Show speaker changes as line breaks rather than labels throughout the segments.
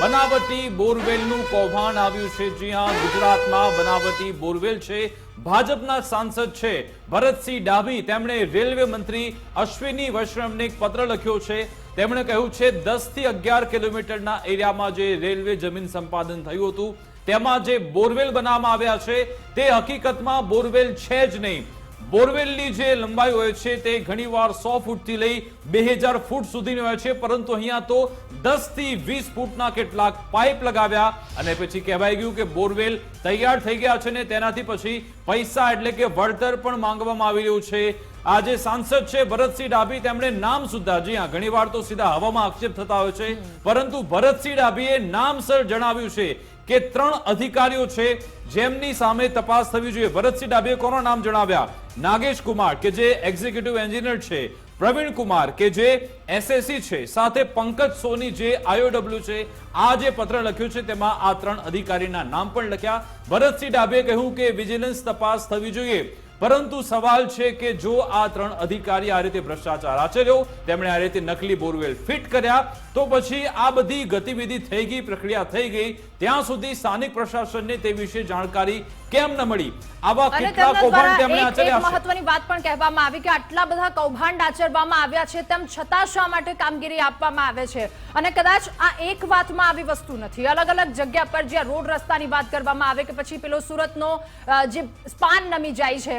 બનાવટી બોરવેલનું કૌભાંડ આવ્યું છે. જ્યાં ગુજરાતમાં બનાવટી બોરવેલ છે. ભાજપના સાંસદ છે ભરતસિંહ ડાભી. તેમણે રેલવે મંત્રી અશ્વિની વૈષ્ણવને એક પત્ર લખ્યો છે. તેમણે કહ્યું છે દસથી અગિયાર કિલોમીટરના એરિયામાં જે રેલવે જમીન સંપાદન થયું હતું, તેમાં જે બોરવેલ બનાવવામાં આવ્યા છે, તે હકીકતમાં બોરવેલ છે જ નહીં. બોરવેલની જે લંબાઈ હોય છે તે ઘણીવાર સો ફૂટથી લઈ બે હજાર ફૂટ સુધીની હોય છે, પરંતુ અહીંયા તો દસથી વીસ ફૂટના કેટલાક પાઇપ લગાવ્યા અને પછી કહેવાય ગયું કે બોરવેલ તૈયાર થઈ ગયા છે ને તેનાથી પછી પૈસા એટલે કે વળતર પણ માંગવામાં આવી રહ્યું છે. આ જે સાંસદ છે ભરતસિંહ ડાભી, તેમણે નામ સુધા, જી હા, ઘણીવાર તો સીધા હવામાં આક્ષેપ થતા હોય છે, પરંતુ ભરતસિંહ ડાભીએ નામસર જણાવ્યું છે. કે ત્રણ અધિકારીઓ છે જેમની સામે તપાસ થવી જોઈએ. ભરતસિંહ ડાભીએ કોના નામ જણાવ્યા? નાગેશ કુમાર, કે જે એક્ઝિક્યુટિવ એન્જિનિયર છે. પ્રવીણ કુમાર, કે જે એસએસસી છે. સાથે પંકજ સોની, જે આઈઓડબ્લ્યુ છે. આ જે પત્ર લખ્યું છે, તેમાં આ ત્રણ અધિકારીના નામ પણ લખ્યા. ભરતસિંહ ડાભીએ કહ્યું કે વિજિલન્સ તપાસ થવી જોઈએ. પરંતુ સવાલ છે કે જો આ ત્રણ અધિકારી આ રીતે ભ્રષ્ટાચાર આચર્યો તેમણે આ રીતે નકલી બોરવેલ ફિટ કર્યા તો પછી આ બધી ગતિવિધિ થઈ ગઈ પ્રક્રિયા થઈ ગઈ ત્યાં સુધી સ્થાનિક પ્રશાસનને તે વિશે જાણકારી કેમ ન મળી? આવા કેટલા કૌભાંડ તેમણે આચર્યા છે?
મહત્વની વાત પણ કહેવામાં આવી કે આટલા બધા કૌભાંડ આચરવામાં આવ્યા છે તેમ છતાં શા માટે કામગીરી આપવામાં આવે છે? અને કદાચ આ એક વાતમાં આવી વસ્તુ નથી. અલગ અલગ જગ્યા પર જ્યાં રોડ રસ્તાની વાત કરવામાં આવે કે પછી પેલો સુરતનો જે સ્પાન નમી જાય છે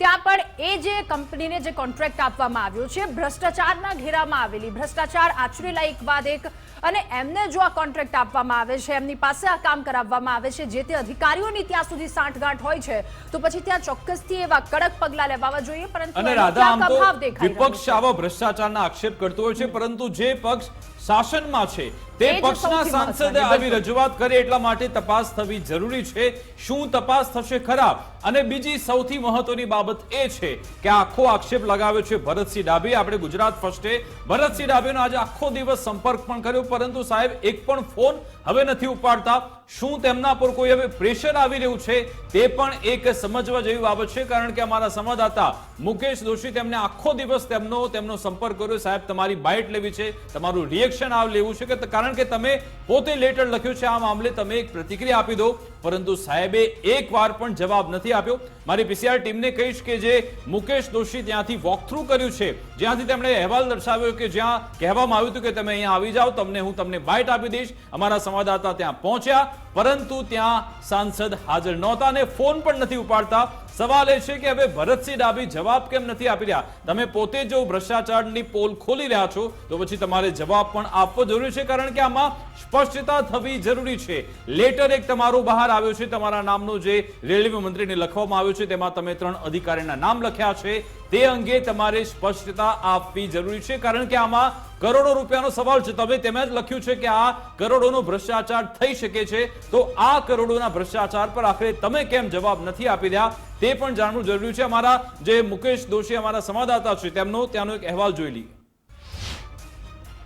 ત્યાં પણ એ જે કંપનીને જે કોન્ટ્રાક્ટ આપવામાં આવ્યો છે ભ્રષ્ટાચારના ઘેરામાં આવેલી. ભ્રષ્ટાચાર આચરેલા એક બાદ એક. અને એમને જો આ કોન્ટ્રાક્ટ આપવામાં આવે છે એમની પાસે આ કામ કરાવવામાં આવે છે જે તે અધિકારીઓની ત્યાં સુધી સાંઠગાંઠ હોય છે તો પછી ત્યાં ચોક્કસથી એવા કડક પગલા લેવા જોઈએ પરંતુ
અને રાધા આમ તો વિપક્ષ આવા ભ્રષ્ટાચારના આક્ષેપ કરતો હોય છે પરંતુ જે પક્ષ શાસનમાં છે તે પક્ષના સાંસદે આવી રજૂઆત કરે એટલા માટે તપાસ થવી જરૂરી છે. શું તપાસ થશે ખરાબ? અને બીજી સૌથી મહત્વની બાબત એ છે કે આખો આક્ષેપ લગાવ્યો છે ભરતસિંહ ડાભી. આપણે ગુજરાત ફર્સ્ટે ભરતસિંહ ડાભીનો આજે આખો દિવસ સંપર્ક પણ કર્યો, પરંતુ સાહેબ, એક પણ ફોન હવે નથી ઉપાડતા. શું તેમના પર કોઈ હવે પ્રેશર આવી રહ્યું છે તે પણ એક સમજવા જેવી બાબત છે, કારણ કે અમારા સંવાદદાતા મુકેશ દોશી તેમને આખો દિવસ તેમનો તેમનો સંપર્ક કર્યો. સાહેબ, તમારી બાઇટ લેવી છે, તમારું રિએક્શન આ લેવું છે કે કારણ કે તમે પોતે લેટર લખ્યું છે, આ મામલે તમે એક પ્રતિક્રિયા આપી દો. પરંતુ સાહેબે એક વાર પણ જવાબ નથી આપ્યો. મારી પીસીઆર ટીમને કહીશ કે જે મુકેશ દોશી ત્યાંથી વોકથ્રુ કર્યું છે, જ્યાંથી તેમણે અહેવાલ દર્શાવ્યો કે જ્યાં કહેવામાં આવ્યું હતું કે તમે અહીંયા આવી જાઓ, તમને હું તમને બાઇટ આપી દઈશ. અમારા સંવાદદાતા ત્યાં પહોંચ્યા. પરંતુ ત્યાં સાંસદ હાજર નહોતા અને ફોન પણ નથી ઉપાડતા. સવાલ એ છે કે હવે ભરતસિંહ ડાભી જવાબ કેમ નથી આપી રહ્યા? તમે પોતે જો ભ્રષ્ટાચારની પોલ ખોલી રહ્યા છો, તો પછી તમારે જવાબ પણ આપવો જરૂરી છે, કારણ કે આમાં સ્પષ્ટતા થવી જરૂરી છે. લેટર એક તમારું બહાર આવ્યો છે, તમારા નામનો જે રેલવે મંત્રીને લખવામાં આવ્યો છે, તેમાં તમે ત્રણ અધિકારીના નામ લખ્યા છે. તે અંગે તમારે સ્પષ્ટતા આપવી જરૂરી છે, કારણ કે આમાં કરોડો રૂપિયાનો સવાલ છે. તમે તેમાં જ લખ્યું છે કે આ કરોડોનો ભ્રષ્ટાચાર થઈ શકે છે. તો આ કરોડોના ભ્રષ્ટાચાર પર આખરે તમે કેમ જવાબ નથી આપી રહ્યા? તે પણ જાણવું જરૂરી છે. અમારા જે મુકેશ દોશી, અમારા સંવાદદાતા છે, તેમનો ત્યાંનો એક અહેવાલ જોઈ લઈએ.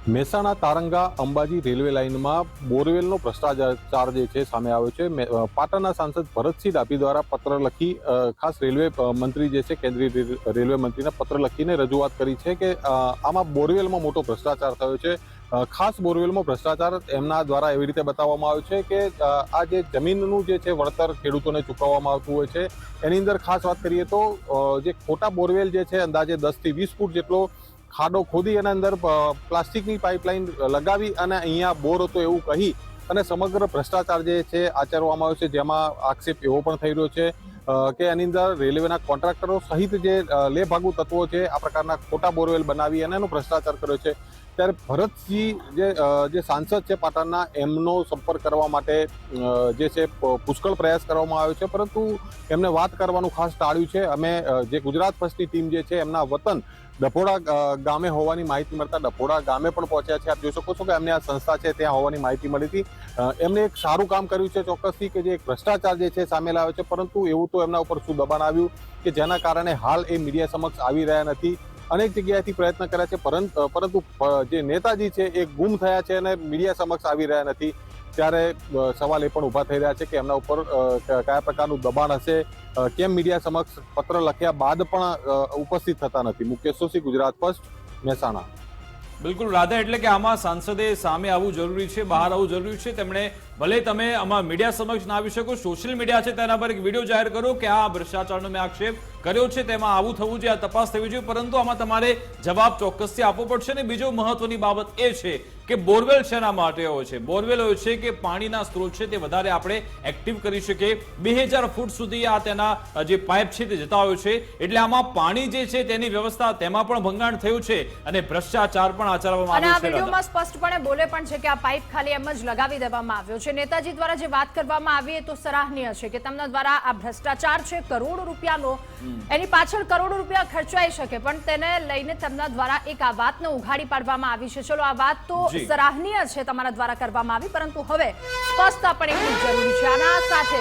મહેસાણા તારંગા અંબાજી રેલવે લાઇનમાં બોરવેલનો ભ્રષ્ટાચાર જે છે સામે આવ્યો છે. પાટણના સાંસદ ભરતસિંહ ડાભી દ્વારા પત્ર લખી ખાસ રેલવે મંત્રી જે છે, કેન્દ્રીય રેલ- રેલવે મંત્રીને પત્ર લખીને રજૂઆત કરી છે કે આમાં બોરવેલમાં મોટો ભ્રષ્ટાચાર થયો છે. ખાસ બોરવેલમાં ભ્રષ્ટાચાર એમના દ્વારા એવી રીતે બતાવવામાં આવ્યો છે કે આ જે જમીનનું જે છે વળતર ખેડૂતોને ચૂકવવામાં આવતું હોય છે. એની અંદર ખાસ વાત કરીએ તો જે ખોટા બોરવેલ જે છે, અંદાજે દસથી વીસ ફૂટ જેટલો ખાડો ખોદી એના અંદર પ્લાસ્ટિકની પાઇપલાઇન લગાવી અને અહીંયા બોર હતો એવું કહી અને સમગ્ર ભ્રષ્ટાચાર જે છે આચરવામાં આવ્યો છે, જેમાં આક્ષેપ એવો પણ થઈ રહ્યો છે કે એની અંદર રેલવેના કોન્ટ્રાક્ટરો સહિત જે લેભાગુ તત્વો છે, આ પ્રકારના ખોટા બોરવેલ બનાવી અને એનો ભ્રષ્ટાચાર કર્યો છે. ત્યારે ભરતસિંહ જે જે સાંસદ છે પાટણના, એમનો સંપર્ક કરવા માટે જે છે પુષ્કળ પ્રયાસ કરવામાં આવ્યો છે. પરંતુ એમને વાત કરવાનું ખાસ ટાળ્યું છે. અમે જે ગુજરાત ફર્સ્ટની ટીમ જે છે, એમના વતન ડભોડા ગામે હોવાની માહિતી મળતા ડફોડા ગામે પણ પહોંચ્યા છે. આપ જોઈ શકો છો કે એમને આ સંસ્થા છે, ત્યાં હોવાની માહિતી મળી હતી. એમને એક સારું કામ કર્યું છે ચોક્કસથી કે જે એક ભ્રષ્ટાચાર જે છે સામે લાવ્યો છે. પરંતુ એવું તો એમના ઉપર શું દબાણ આવ્યું કે જેના કારણે હાલ એ મીડિયા સમક્ષ આવી રહ્યા નથી. અનેક જગ્યાએથી પ્રયત્ન કર્યા છે પરંતુ જે નેતાજી છે એ ગુમ થયા છે અને મીડિયા સમક્ષ આવી રહ્યા નથી. ત્યારે સવાલ એ પણ ઊભા થઈ રહ્યા છે કે એમના ઉપર કયા પ્રકારનું દબાણ હશે? કેમ મીડિયા સમક્ષ પત્ર લખ્યા બાદ પણ ઉપસ્થિત થતા નથી? મુકેશ સોશી ગુજરાત ફર્સ્ટ, મહેસાણા.
બિલકુલ, રાધા, એટલે કે આમાં સાંસદે સામે આવવું જરૂરી છે, બહાર આવવું જરૂરી છે. તેમણે ભલે તમે આમાં મીડિયા સમક્ષ ના આવી શકો સોશિયલ મીડિયા છે તેના પર એક વીડિયો જાહેર કરો કે આ ભ્રષ્ટાચારનો મેં આક્ષેપ કર્યો છે તેમાં આવું થવું જોઈએ આ તપાસ થવી જોઈએ પરંતુ આમાં તમારે જવાબ ચોક્કસથી આપવો પડશે અને બીજો મહત્વની બાબત એ છે કે બોરવેલ શેના માટે હોય છે? બોરવેલ હોય છે કે પાણીના સ્ત્રોત છે તે વધારે આપણે એક્ટિવ કરી શકીએ. બે હજાર ફૂટ સુધી આ તેના જે પાઇપ છે તે જતા હોય છે એટલે આમાં પાણી જે છે તેની વ્યવસ્થા તેમાં પણ ભંગાણ થયું છે અને ભ્રષ્ટાચાર પણ આચરવામાં આવ્યો છે
સ્પષ્ટપણે બોલે પણ છે કે આ પાઇપ ખાલી એમ જ લગાવી દેવામાં આવ્યો છે. નેતાજી દ્વારા જે વાત કરવામાં આવી એ તો સરાહનીય છે કે તેમના દ્વારા આ ભ્રષ્ટાચાર છે કરોડો રૂપિયાનો. એની પાછળ કરોડો રૂપિયા ખર્ચાઈ શકે પણ તેને લઈને તેમના દ્વારા એક આ વાતને ઉઘાડી પાડવામાં આવી છે. ચલો આ વાત તો સરાહનીય છે તમારા દ્વારા કરવામાં આવી પરંતુ હવે સ્પષ્ટતા પણ એટલી જરૂરી છે. આના સાથે